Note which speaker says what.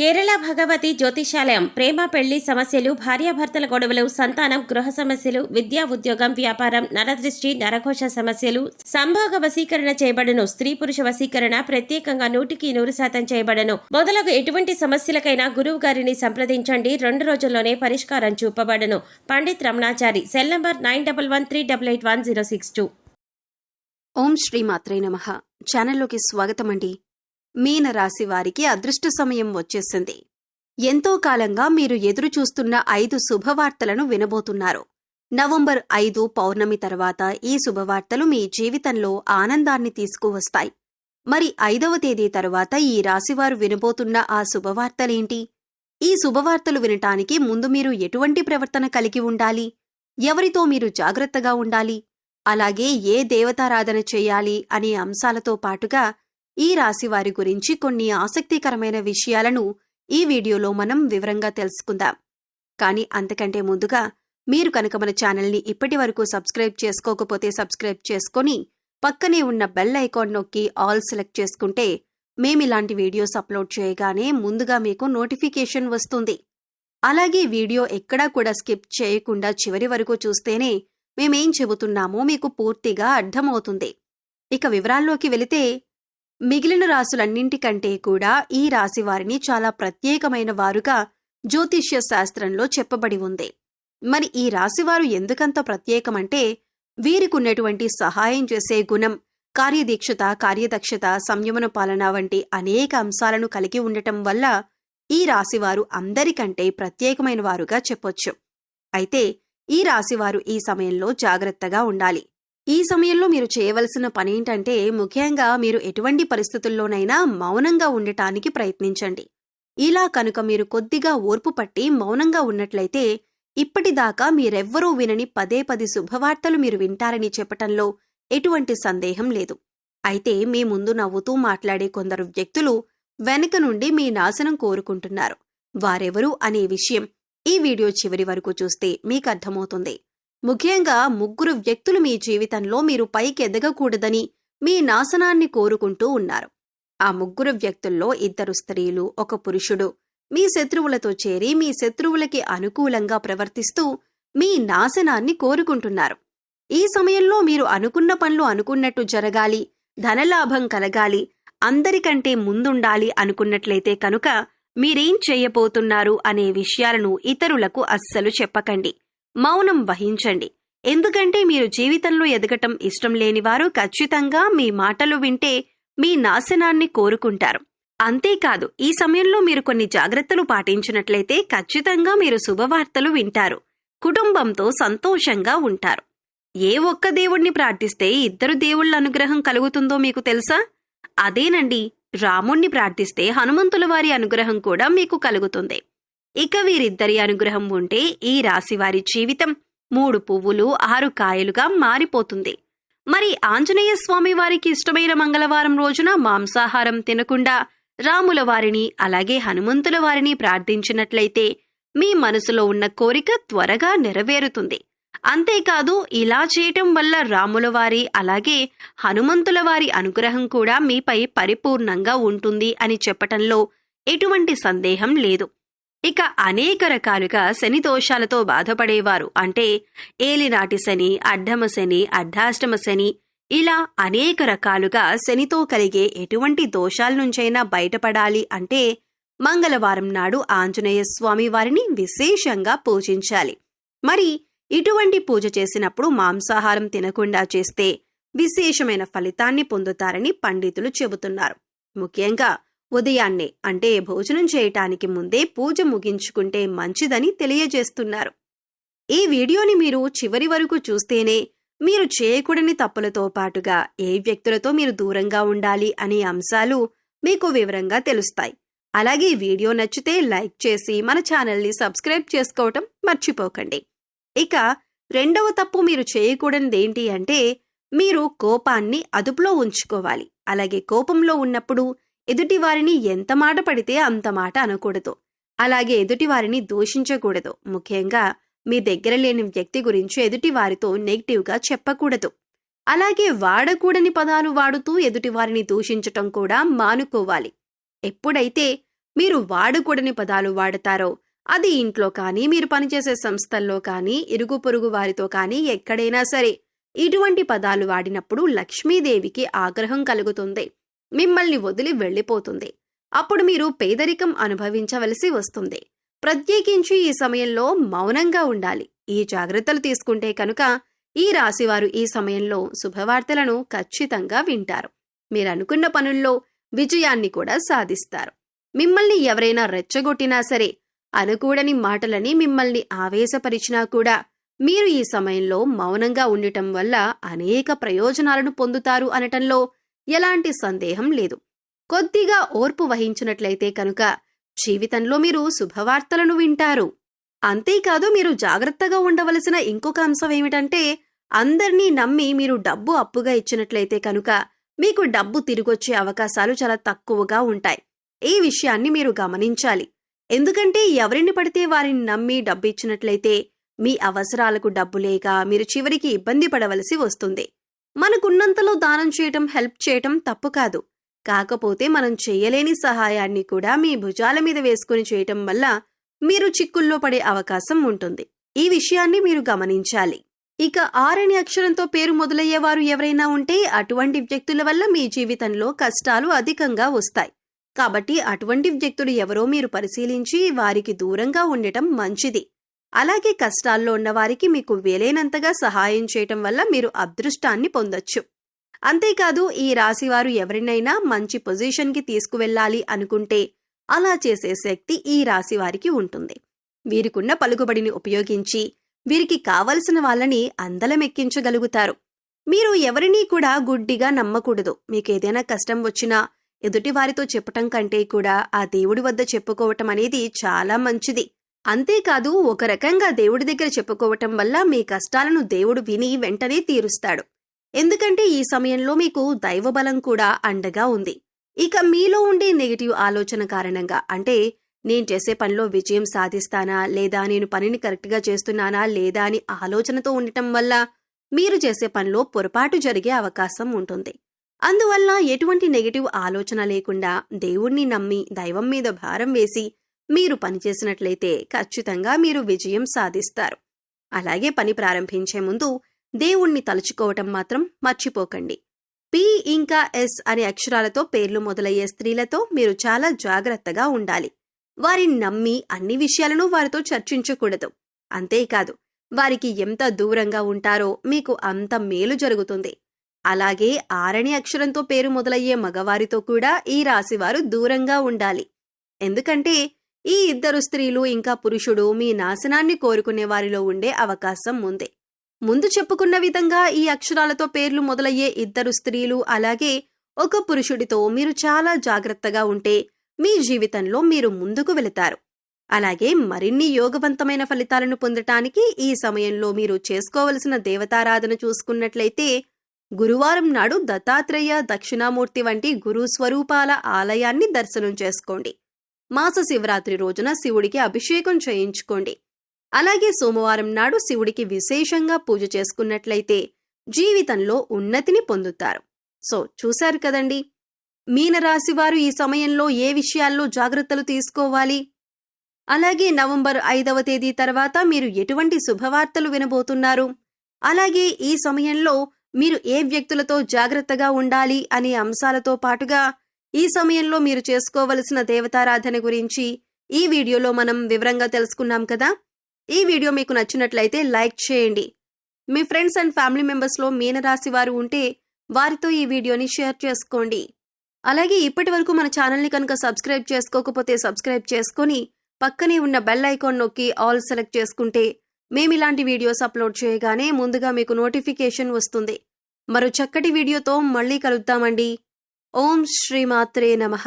Speaker 1: కేరళ భగవతి జ్యోతిషాలయం ప్రేమ పెళ్ళి సమస్యలు భార్యాభర్తల గొడవలు సంతానం గృహ సమస్యలు విద్యా ఉద్యోగం వ్యాపారం నరదృష్టి నరఘోష సమస్యలు సంభోగ వశీకరణ చేయబడను స్త్రీ పురుష వశీకరణ ప్రత్యేకంగా నూటికి నూరు శాతం చేయబడను. మొదలగు ఎటువంటి సమస్యలకైనా గురువు గారిని సంప్రదించండి. రెండు రోజుల్లోనే పరిష్కారం చూపబడను. Pandit Ramanachari cell number nine double one three double eight one zero six two.
Speaker 2: ఓం శ్రీ మాత్రే నమ. ఛానల్లోకి స్వాగతం అండి మీనరాశి వారికి అదృష్ట సమయం వచ్చేసింది. ఎంతో కాలంగా మీరు ఎదురు చూస్తున్న ఐదు శుభవార్తలను వినబోతున్నారు. నవంబర్ ఐదు పౌర్ణమి తర్వాత ఈ శుభవార్తలు మీ జీవితంలో ఆనందాన్ని తీసుకువస్తాయి. మరి ఐదవ తేదీ తర్వాత ఈ రాశివారు వినబోతున్న ఆ శుభవార్తలేంటి? ఈ శుభవార్తలు వినటానికి ముందు మీరు ఎటువంటి ప్రవర్తన కలిగి ఉండాలి? ఎవరితో మీరు జాగ్రత్తగా ఉండాలి? అలాగే ఏ దేవతారాధన చేయాలి? అనే అంశాలతో పాటుగా ఈ రాశి వారి గురించి కొన్ని ఆసక్తికరమైన విషయాలను ఈ వీడియోలో మనం వివరంగా తెలుసుకుందాం. కానీ అంతకంటే ముందుగా మీరు కనుక మన ఛానల్ని ఇప్పటి వరకు సబ్స్క్రైబ్ చేసుకోకపోతే సబ్స్క్రైబ్ చేసుకొని పక్కనే ఉన్న బెల్ ఐకాన్ నొక్కి ఆల్ సెలెక్ట్ చేసుకుంటే మేమిలాంటి వీడియోస్ అప్లోడ్ చేయగానే ముందుగా మీకు నోటిఫికేషన్ వస్తుంది. అలాగే వీడియో ఎక్కడా కూడా స్కిప్ చేయకుండా చివరి వరకు చూస్తేనే మేమేం చెబుతున్నామో మీకు పూర్తిగా అర్థమవుతుంది. ఇక వివరాల్లోకి వెళితే మిగిలిన రాసులన్నింటికంటే కూడా ఈ రాశి వారిని చాలా ప్రత్యేకమైన వారుగా జ్యోతిష్య శాస్త్రంలో చెప్పబడి ఉంది. మరి ఈ రాశివారు ఎందుకంత ప్రత్యేకమంటే వీరికున్నటువంటి సహాయం చేసే గుణం కార్యదీక్షత కార్యదక్షత సంయమన పాలన వంటి అనేక అంశాలను కలిగి ఉండటం వల్ల ఈ రాశివారు అందరికంటే ప్రత్యేకమైన వారుగా చెప్పొచ్చు. అయితే ఈ రాశివారు ఈ సమయంలో జాగ్రత్తగా ఉండాలి. ఈ సమయంలో మీరు చేయవలసిన పనేంటంటే ముఖ్యంగా మీరు ఎటువంటి పరిస్థితుల్లోనైనా మౌనంగా ఉండటానికి ప్రయత్నించండి. ఇలా కనుక మీరు కొద్దిగా ఓర్పు పట్టి మౌనంగా ఉన్నట్లయితే ఇప్పటిదాకా మీరెవ్వరూ వినని పదే పది శుభవార్తలు మీరు వింటారని చెప్పటంలో ఎటువంటి సందేహం లేదు. అయితే మీ ముందు నవ్వుతూ మాట్లాడే కొందరు వ్యక్తులు వెనుక నుండి మీ నాశనం కోరుకుంటున్నారు. వారెవరు అనే విషయం ఈ వీడియో చివరి వరకు చూస్తే మీకు అర్థమవుతుంది. ముఖ్యంగా ముగ్గురు వ్యక్తులు మీ జీవితంలో మీరు పైకి ఎదగకూడదని మీ నాశనాన్ని కోరుకుంటూ ఉన్నారు. ఆ ముగ్గురు వ్యక్తుల్లో ఇద్దరు స్త్రీలు ఒక పురుషుడు. మీ శత్రువులతో చేరి మీ శత్రువులకి అనుకూలంగా ప్రవర్తిస్తూ మీ నాశనాన్ని కోరుకుంటున్నారు. ఈ సమయంలో మీరు అనుకున్న పనులు అనుకున్నట్టు జరగాలి ధనలాభం కలగాలి అందరికంటే ముందుండాలి అనుకున్నట్లయితే కనుక మీరేం చేయబోతున్నారు అనే విషయాలను ఇతరులకు అస్సలు చెప్పకండి. మౌనం వహించండి. ఎందుకంటే మీరు జీవితంలో ఎదగటం ఇష్టం లేనివారు ఖచ్చితంగా మీ మాటలు వింటే మీ నాశనాన్ని కోరుకుంటారు. అంతేకాదు ఈ సమయంలో మీరు కొన్ని జాగ్రత్తలు పాటించినట్లయితే ఖచ్చితంగా మీరు శుభవార్తలు వింటారు. కుటుంబంతో సంతోషంగా ఉంటారు. ఏ ఒక్క దేవుణ్ణి ప్రార్థిస్తే ఇద్దరు దేవుళ్ళ అనుగ్రహం కలుగుతుందో మీకు తెలుసా? అదేనండి రాముణ్ణి ప్రార్థిస్తే హనుమంతుల వారి అనుగ్రహం కూడా మీకు కలుగుతుంది. ఇక వీరిద్దరి అనుగ్రహం ఉంటే ఈ రాశివారి జీవితం మూడు పువ్వులు ఆరు కాయలుగా మారిపోతుంది. మరి ఆంజనేయ స్వామి వారికి ఇష్టమైన మంగళవారం రోజున మాంసాహారం తినకుండా రాముల వారిని అలాగే హనుమంతుల వారిని ప్రార్థించినట్లయితే మీ మనసులో ఉన్న కోరిక త్వరగా నెరవేరుతుంది. అంతేకాదు ఇలా చేయటం వల్ల రాముల వారి అలాగే హనుమంతుల వారి అనుగ్రహం కూడా మీపై పరిపూర్ణంగా ఉంటుంది అని చెప్పటంలో ఎటువంటి సందేహం లేదు. ఇక అనేక రకాలుగా శని దోషాలతో బాధపడేవారు. అంటే ఏలినాటి శని అడ్డమ శని అర్ధాష్టమ శని ఇలా అనేక రకాలుగా శనితో కలిగే ఎటువంటి దోషాల నుంచైనా బయటపడాలి అంటే మంగళవారం నాడు ఆంజనేయ స్వామి వారిని విశేషంగా పూజించాలి. మరి ఇటువంటి పూజ చేసినప్పుడు మాంసాహారం తినకుండా చేస్తే విశేషమైన ఫలితాన్ని పొందుతారని పండితులు చెబుతున్నారు. ముఖ్యంగా ఉదయాన్నే అంటే భోజనం చేయటానికి ముందే పూజ ముగించుకుంటే మంచిదని తెలియజేస్తున్నారు. ఈ వీడియోని మీరు చివరి వరకు చూస్తేనే మీరు చేయకూడని తప్పులతో పాటుగా ఏ వ్యక్తులతో మీరు దూరంగా ఉండాలి అనే అంశాలు మీకు వివరంగా తెలుస్తాయి. అలాగే వీడియో నచ్చితే లైక్ చేసి మన ఛానల్ని సబ్స్క్రైబ్ చేసుకోవటం మర్చిపోకండి. ఇక రెండవ తప్పు మీరు చేయకూడనిది ఏంటి అంటే మీరు కోపాన్ని అదుపులో ఉంచుకోవాలి. అలాగే కోపంలో ఉన్నప్పుడు ఎదుటివారిని ఎంత మాట పడితే అంత మాట అనకూడదు. అలాగే ఎదుటివారిని దూషించకూడదు. ముఖ్యంగా మీ దగ్గర లేని వ్యక్తి గురించి ఎదుటివారితో నెగిటివ్గా చెప్పకూడదు. అలాగే వాడకూడని పదాలు వాడుతూ ఎదుటివారిని దూషించటం కూడా మానుకోవాలి. ఎప్పుడైతే మీరు వాడకూడని పదాలు వాడతారో అది ఇంట్లో కానీ మీరు పనిచేసే సంస్థల్లో కానీ ఇరుగు పొరుగు వారితో కానీ ఎక్కడైనా సరే ఇటువంటి పదాలు వాడినప్పుడు లక్ష్మీదేవికి ఆగ్రహం కలుగుతుంది. మిమ్మల్ని వదిలి వెళ్ళిపోతుంది. అప్పుడు మీరు పేదరికం అనుభవించవలసి వస్తుంది. ప్రత్యేకించి ఈ సమయంలో మౌనంగా ఉండాలి. ఈ జాగ్రత్తలు తీసుకుంటే కనుక ఈ రాశివారు ఈ సమయంలో శుభవార్తలను ఖచ్చితంగా వింటారు. మీరనుకున్న పనుల్లో విజయాన్ని కూడా సాధిస్తారు. మిమ్మల్ని ఎవరైనా రెచ్చగొట్టినా సరే అనుకూడని మాటలని మిమ్మల్ని ఆవేశపరిచినా కూడా మీరు ఈ సమయంలో మౌనంగా ఉండటం వల్ల అనేక ప్రయోజనాలను పొందుతారు అనటంలో ఎలాంటి సందేహం లేదు. కొద్దిగా ఓర్పు వహించినట్లయితే కనుక జీవితంలో మీరు శుభవార్తలను వింటారు. అంతేకాదు మీరు జాగ్రత్తగా ఉండవలసిన ఇంకొక అంశం ఏమిటంటే అందర్నీ నమ్మి మీరు డబ్బు అప్పుగా ఇచ్చినట్లయితే కనుక మీకు డబ్బు తిరిగొచ్చే అవకాశాలు చాలా తక్కువగా ఉంటాయి. ఈ విషయాన్ని మీరు గమనించాలి. ఎందుకంటే ఎవరిని పడితే వారిని నమ్మి డబ్బు ఇచ్చినట్లయితే మీ అవసరాలకు డబ్బు లేక మీరు చివరికి ఇబ్బంది పడవలసి వస్తుంది. మనకున్నంతలో దానం చేయటం హెల్ప్ చేయటం తప్పు కాదు. కాకపోతే మనం చేయలేని సహాయాన్ని కూడా మీ భుజాల మీద వేసుకుని చేయటం వల్ల మీరు చిక్కుల్లో పడే అవకాశం ఉంటుంది. ఈ విషయాన్ని మీరు గమనించాలి. ఇక ఆరని అక్షరంతో పేరు మొదలయ్యేవారు ఎవరైనా ఉంటే అటువంటి వ్యక్తుల వల్ల మీ జీవితంలో కష్టాలు అధికంగా వస్తాయి. కాబట్టి అటువంటి వ్యక్తులు ఎవరో మీరు పరిశీలించి వారికి దూరంగా ఉండటం మంచిది. అలాగే కష్టాల్లో ఉన్నవారికి మీకు వీలైనంతగా సహాయం చేయటం వల్ల మీరు అదృష్టాన్ని పొందొచ్చు. అంతేకాదు ఈ రాశివారు ఎవరినైనా మంచి పొజిషన్కి తీసుకువెళ్ళాలి అనుకుంటే అలా చేసే శక్తి ఈ రాశి వారికి ఉంటుంది. వీరికున్న పలుకుబడిని ఉపయోగించి వీరికి కావలసిన వాళ్ళని అందలమెక్కించగలుగుతారు. మీరు ఎవరినీ కూడా గుడ్డిగా నమ్మకూడదు. మీకు ఏదైనా కష్టం వచ్చినా ఎదుటివారితో చెప్పటం కంటే కూడా ఆ దేవుడి వద్ద చెప్పుకోవటం అనేది చాలా మంచిది. అంతేకాదు ఒక రకంగా దేవుడి దగ్గర చెప్పుకోవటం వల్ల మీ కష్టాలను దేవుడు విని వెంటనే తీరుస్తాడు. ఎందుకంటే ఈ సమయంలో మీకు దైవబలం కూడా అండగా ఉంది. ఇక మీలో ఉండే నెగిటివ్ ఆలోచన కారణంగా అంటే నేను చేసే పనిలో విజయం సాధిస్తానా లేదా నేను పనిని కరెక్ట్గా చేస్తున్నానా లేదా అని ఆలోచనతో ఉండటం వల్ల మీరు చేసే పనిలో పొరపాటు జరిగే అవకాశం ఉంటుంది. అందువల్ల ఎటువంటి నెగిటివ్ ఆలోచన లేకుండా దేవుణ్ణి నమ్మి దైవం మీద భారం వేసి మీరు పనిచేసినట్లయితే ఖచ్చితంగా మీరు విజయం సాధిస్తారు. అలాగే పని ప్రారంభించే ముందు దేవుణ్ణి తలుచుకోవటం మాత్రం మర్చిపోకండి. పి ఇంకా ఎస్ అనే అక్షరాలతో పేర్లు మొదలయ్యే స్త్రీలతో మీరు చాలా జాగ్రత్తగా ఉండాలి. వారిని నమ్మి అన్ని విషయాలను వారితో చర్చించకూడదు. అంతేకాదు వారికి ఎంత దూరంగా ఉంటారో మీకు అంత మేలు జరుగుతుంది. అలాగే ఆరణి అక్షరంతో పేరు మొదలయ్యే మగవారితో కూడా ఈ రాశివారు దూరంగా ఉండాలి. ఎందుకంటే ఈ ఇద్దరు స్త్రీలు ఇంకా పురుషుడు మీ నాశనాన్ని కోరుకునే వారిలో ఉండే అవకాశం ఉంది. ముందు చెప్పుకున్న విధంగా ఈ అక్షరాలతో పేర్లు మొదలయ్యే ఇద్దరు స్త్రీలు అలాగే ఒక పురుషుడితో మీరు చాలా జాగ్రత్తగా ఉంటే మీ జీవితంలో మీరు ముందుకు వెళతారు. అలాగే మరిన్ని యోగవంతమైన ఫలితాలను పొందటానికి ఈ సమయంలో మీరు చేసుకోవలసిన దేవతారాధన చూసుకున్నట్లయితే గురువారం నాడు దత్తాత్రేయ దక్షిణామూర్తి వంటి గురు స్వరూపాల ఆలయాన్ని దర్శనం చేసుకోండి. మాస శివరాత్రి రోజున శివుడికి అభిషేకం చేయించుకోండి. అలాగే సోమవారం నాడు శివుడికి విశేషంగా పూజ చేసుకున్నట్లయితే జీవితంలో ఉన్నతిని పొందుతారు. సో చూశారు కదండి? మీనరాశి వారు ఈ సమయంలో ఏ విషయాల్లో జాగ్రత్తలు తీసుకోవాలి? అలాగే నవంబర్ ఐదవ తేదీ తర్వాత మీరు ఎటువంటి శుభవార్తలు వినబోతున్నారు? అలాగే ఈ సమయంలో మీరు ఏ వ్యక్తులతో జాగ్రత్తగా ఉండాలి అనే అంశాలతో పాటుగా ఈ సమయంలో మీరు చేసుకోవలసిన దేవతారాధన గురించి ఈ వీడియోలో మనం వివరంగా తెలుసుకున్నాం కదా. ఈ వీడియో మీకు నచ్చినట్లయితే లైక్ చేయండి. మీ ఫ్రెండ్స్ అండ్ ఫ్యామిలీ మెంబర్స్లో మీనరాశి వారు ఉంటే వారితో ఈ వీడియోని షేర్ చేసుకోండి. అలాగే ఇప్పటి వరకు మన ఛానల్ని కనుక సబ్స్క్రైబ్ చేసుకోకపోతే సబ్స్క్రైబ్ చేసుకొని పక్కనే ఉన్న బెల్ ఐకాన్ నొక్కి ఆల్ సెలెక్ట్ చేసుకుంటే మేము ఇలాంటి వీడియోస్ అప్లోడ్ చేయగానే ముందుగా మీకు నోటిఫికేషన్ వస్తుంది. మరో చక్కటి వీడియోతో మళ్ళీ కలుద్దామండి. ఓం శ్రీమాత్రే నమః.